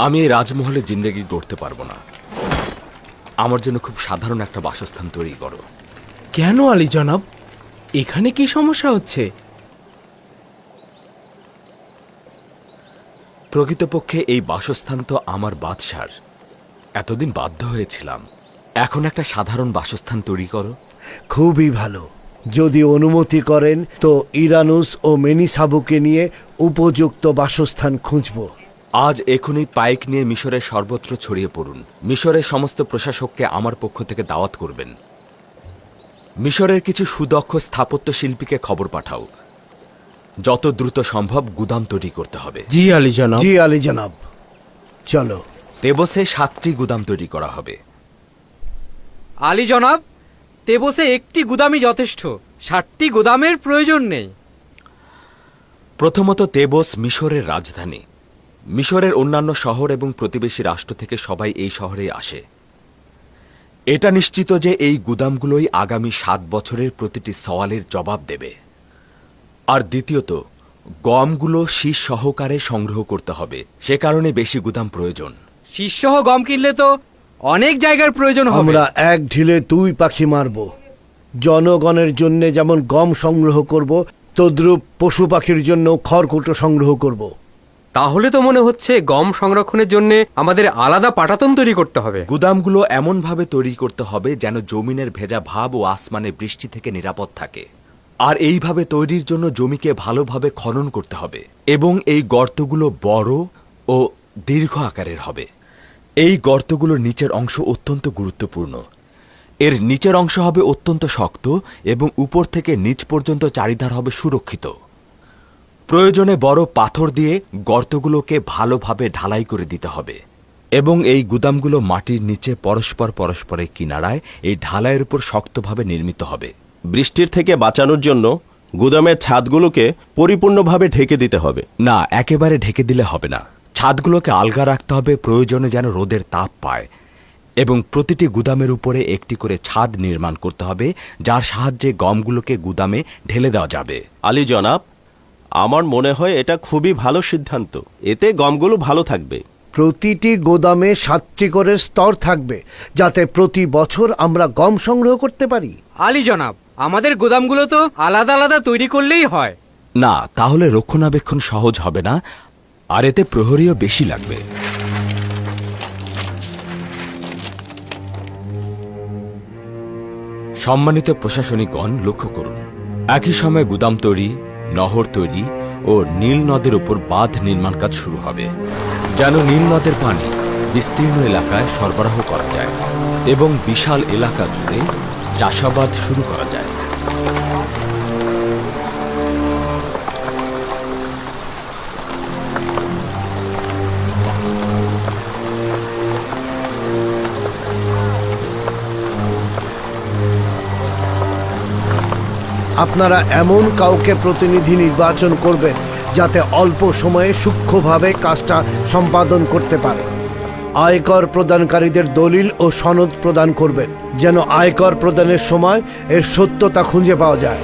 আমি এই রাজমহলে জিন্দেগি গড়তে পারব না। আমার জন্য খুব সাধারণ একটা বাসস্থান তৈরি করো। কেন আলী জনাব? এখানে কি সমস্যা হচ্ছে? প্রকৃতপক্ষে এই বাসস্থান তো আমার বাদশার। এতদিন বাধ্য হয়েছিলাম। এখন একটা সাধারণ বাসস্থান তৈরি করো। খুবই ভালো। যদি অনুমতি করেন তো ইরানুস ও মেনিসাবুকে নিয়ে উপযুক্ত বাসস্থান খুঁজব। আজ এখনই পাইক নিয়ে মিশরের সর্বত্র ছড়িয়ে পড়ুন। মিশরের সমস্ত প্রশাসককে আমার পক্ষ থেকে দাওয়াত করবেন। মিশরের কিছু সুদক্ষ স্থাপত্য শিল্পীকে খবর পাঠাও। যত দ্রুত সম্ভব গুদাম তৈরি করতে হবে। জি আলী জনাব। জি আলী জনাব। চলো। তেবসে সাতটি গুদাম তৈরি করা হবে। আলী জনাব তেবসে একটি গুদামই যথেষ্ট। ষাটটি গুদামের প্রয়োজন নেই। প্রথমত তেবস মিশরের রাজধানী। মিশরের অন্যান্য শহর এবং প্রতিবেশী রাষ্ট্র থেকে সবাই এই শহরে আসে। এটা নিশ্চিত যে এই গুদামগুলোই আগামী সাত বছরের প্রতিটি সওয়ালের জবাব দেবে। আর দ্বিতীয়ত গমগুলো শীষ সহকারে সংগ্রহ করতে হবে। সে কারণে বেশি গুদাম প্রয়োজন। শীর্ষহ গম কিনলে তো অনেক জায়গার প্রয়োজন হবে। আমরা এক ঢিলে দুই পাখি মারব। জনগণের জন্য যেমন গম সংগ্রহ করব তদ্রূপ পশু পাখির জন্য খড়কুটো সংগ্রহ করব। তাহলে তো মনে হচ্ছে গম সংরক্ষণের জন্য আমাদের আলাদা পাটাতন তৈরি করতে হবে। গুদামগুলো এমনভাবে তৈরি করতে হবে যেন জমিনের ভেজা ভাব ও আসমানে বৃষ্টি থেকে নিরাপদ থাকে। আর এইভাবে তৈরির জন্য জমিকে ভালোভাবে খনন করতে হবে এবং এই গর্তগুলো বড় ও দীর্ঘ আকারের হবে। এই গর্তগুলোর নিচের অংশ অত্যন্ত গুরুত্বপূর্ণ। এর নিচের অংশ হবে অত্যন্ত শক্ত এবং উপর থেকে নিচ পর্যন্ত চারিধার হবে সুরক্ষিত। প্রয়োজনে বড় পাথর দিয়ে গর্তগুলোকে ভালোভাবে ঢালাই করে দিতে হবে। এবং এই গুদামগুলো মাটির নিচে পরস্পর পরস্পরের কিনারায় এই ঢালাইয়ের উপর শক্তভাবে নির্মিত হবে। বৃষ্টির থেকে বাঁচানোর জন্য গুদামের ছাদগুলোকে পরিপূর্ণভাবে ঢেকে দিতে হবে। না একেবারে ঢেকে দিলে হবে না। ছাদগুলোকে আলগা রাখতে হবে প্রয়োজনে যেন রোদের তাপ পায়। এবং প্রতিটি গুদামের উপরে একটি করে ছাদ নির্মাণ করতে হবে যার সাহায্যে গমগুলোকে গুদামে ঢেলে দেওয়া যাবে। আলী জনাব আমার মনে হয় এটা খুবই ভালো সিদ্ধান্ত। এতে গমগুলো ভালো থাকবে। প্রতিটি গোদামে সাতটি করে স্তর থাকবে যাতে প্রতি বছর আমরা গম সংগ্রহ করতে পারি। আলী জনাব আমাদের গোদামগুলো তো আলাদা আলাদা তৈরি করলেই হয়। না তাহলে রক্ষণাবেক্ষণ সহজ হবে না আর এতে প্রহরীও বেশি লাগবে। সম্মানিত প্রশাসনিকগণ লক্ষ্য করুন একই সময় গুদাম তৈরি নহর তৈরি ও নীল নদের উপর বাঁধ নির্মাণ কাজ শুরু হবে, যেন নীল নদের পানি বিস্তীর্ণ এলাকায় সরবরাহ করা যায় এবং বিশাল এলাকা জুড়ে চাষাবাদ শুরু করা যায়। আপনারা এমন কাউকে প্রতিনিধি নির্বাচন করবেন যাতে অল্প সময়ে সূক্ষ্মভাবে কাজটা সম্পাদন করতে পারে। আয়কর প্রদানকারীদের দলিল ও সনদ প্রদান করবেন, যেন আয়কর প্রদানের সময় এর সত্যতা খুঁজে পাওয়া যায়।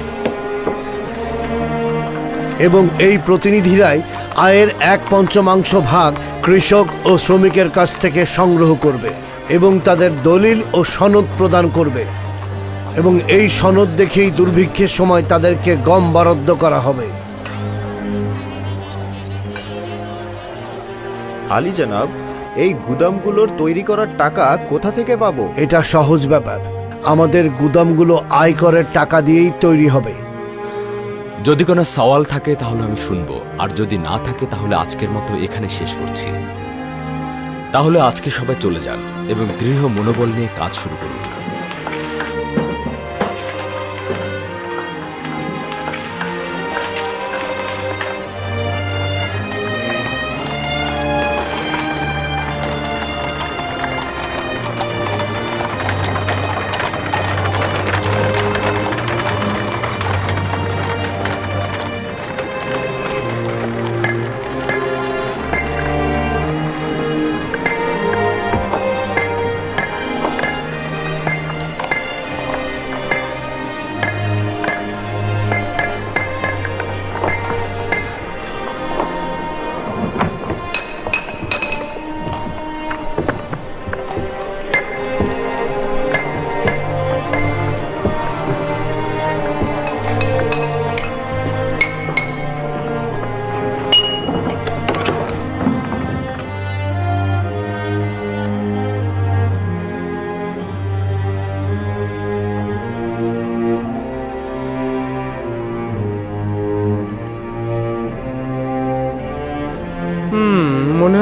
এবং এই প্রতিনিধিরাই আয়ের এক পঞ্চমাংশ ভাগ কৃষক ও শ্রমিকের কাছ থেকে সংগ্রহ করবে এবং তাদের দলিল ও সনদ প্রদান করবে। এবং এই সনদ দেখেই দুর্ভিক্ষের সময় তাদেরকে গম বরাদ্দ করা হবে। আলী জানাব এই গুদামগুলোর তৈরি করার টাকা কোথা থেকে পাবো? এটা সহজ ব্যাপার। আমাদের গুদামগুলো আয়করের টাকা দিয়েই তৈরি হবে। যদি কোনো সওয়াল থাকে তাহলে আমি শুনব আর যদি না থাকে তাহলে আজকের মতো এখানে শেষ করছি। তাহলে আজকে সবাই চলে যান এবং দৃঢ় মনোবল নিয়ে কাজ শুরু করুন।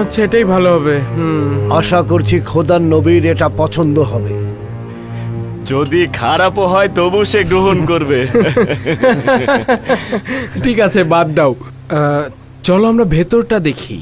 হচ্ছে এটাই ভালো হবে হুম। আশা করছি খোদার নবীর এটা পছন্দ হবে। যদি খারাপও হয় তবু সে গ্রহণ করবে। ঠিক আছে বাদ দাও। আহ, চলো আমরা ভেতরটা দেখি।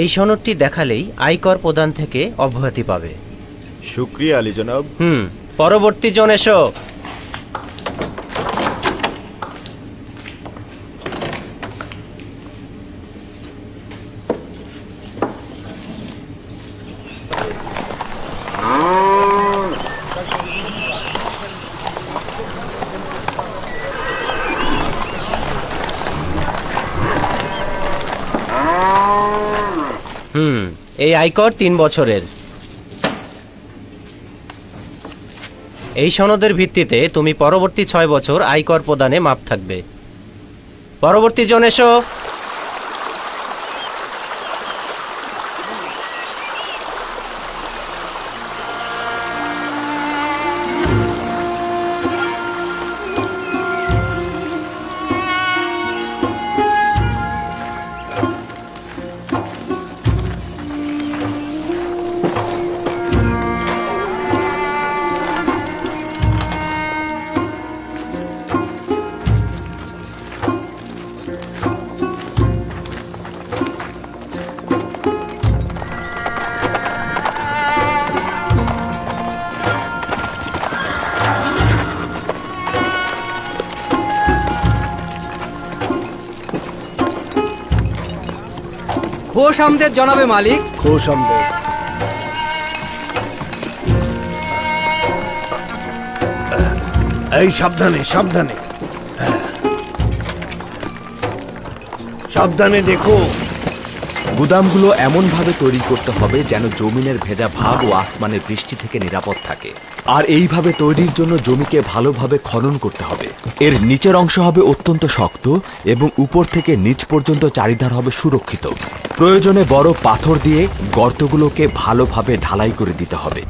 এই সনদটি দেখালেই আয়কর প্রদান থেকে অব্যাহতি পাবে। শুক্রিয়া আলী জনাব। হুম পরবর্তী জন এসো। হুম। এই আয়কর তিন বছরের। এই সনদের ভিত্তিতে তুমি পরবর্তী ছয় বছর আয়কর প্রদানে মাপ থাকবে। পরবর্তী জন এসো। খোশ আমদের জনাবে মালিক। খোশ আমদের। এই সাবধানে সাবধানে। হ্যাঁ। সাবধানে দেখো। গুদামগুলো এমনভাবে তৈরি করতে হবে যেন জমিনের ভেজা ভাব ও আসমানের বৃষ্টি থেকে নিরাপদ থাকে। আর এইভাবে তৈরির জন্য জমিকে ভালোভাবে খনন করতে হবে। এর নিচের অংশ হবে অত্যন্ত শক্ত এবং উপর থেকে নিচ পর্যন্ত চারিধার হবে সুরক্ষিত। প্রয়োজনে বড় পাথর দিয়ে গর্তগুলোকে ভালোভাবে ঢালাই করে দিতে হবে।